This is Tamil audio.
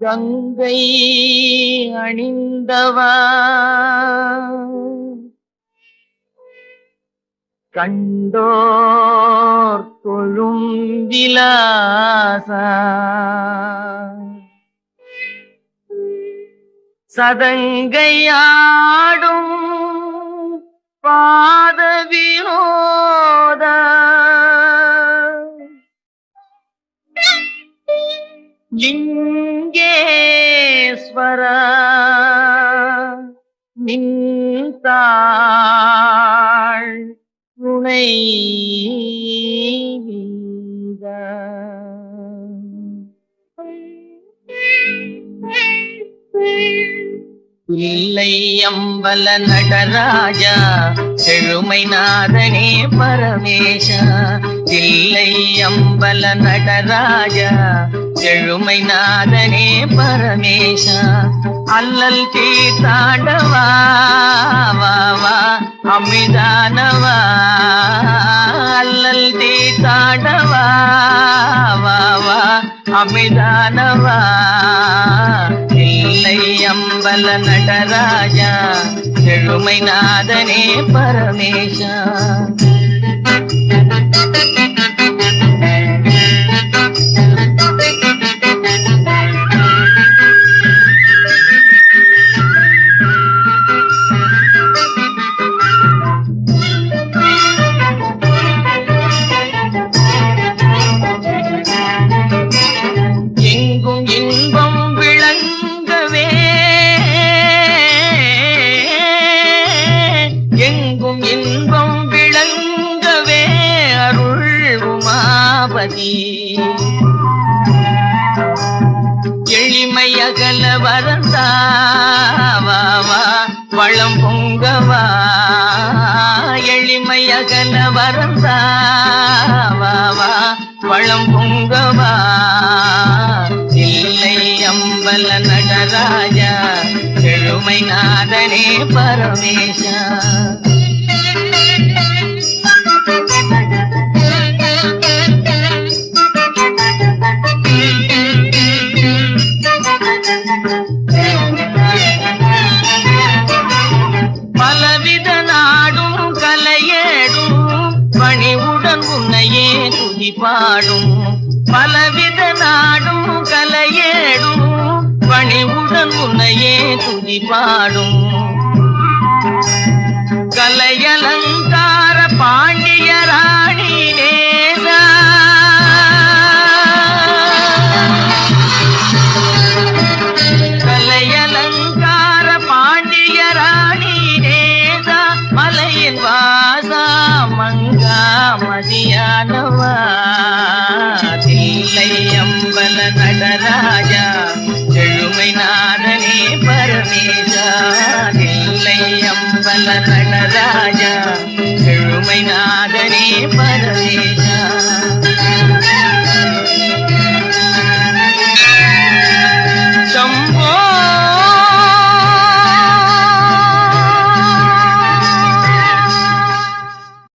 கங்கை அணிந்தவா? கண்டோர் தொழும் விலாசா? சதங்கையாடும் பாத வினோத நின்றாள் துணை இல்லை அம்பல நடராஜா செழுமை நாதனே பரமேஷா. இல்லை அம்பல நடராஜா செழுமை நாதனே பரமேஷா அல்லல் தீர்த்தாண்டவா வா அமிதானவா அல்லல் தீர்த்தாண்டவா வா அமிதானவா இல்லை அம்பல நடராஜா செழுமை நாதனே பரமேஷா. உமாபதி எளிமை அகல வரந்தாவா வளம் பொங்கவா. எளிமை அகல வரந்தாவா வளம் பொங்கவா. இல்லை அம்பல நடராஜா செழுமை நாதனே பரமேஷா. பலவித நாடும் கலையேடும் பணிவுடன் உன்னையே துதி பாடும் பலவித நாடும் கலையேடும் பணிவுடன் உன்னையே துதி பாடும் கலையலங்கார பாண்டியரா மதியானவா தில்லை அம்பல நடராஜா செழுமை நாதனே பரமேஜா தில்லை அம்பல நடராஜா செழுமை நாதனே பரமேஜா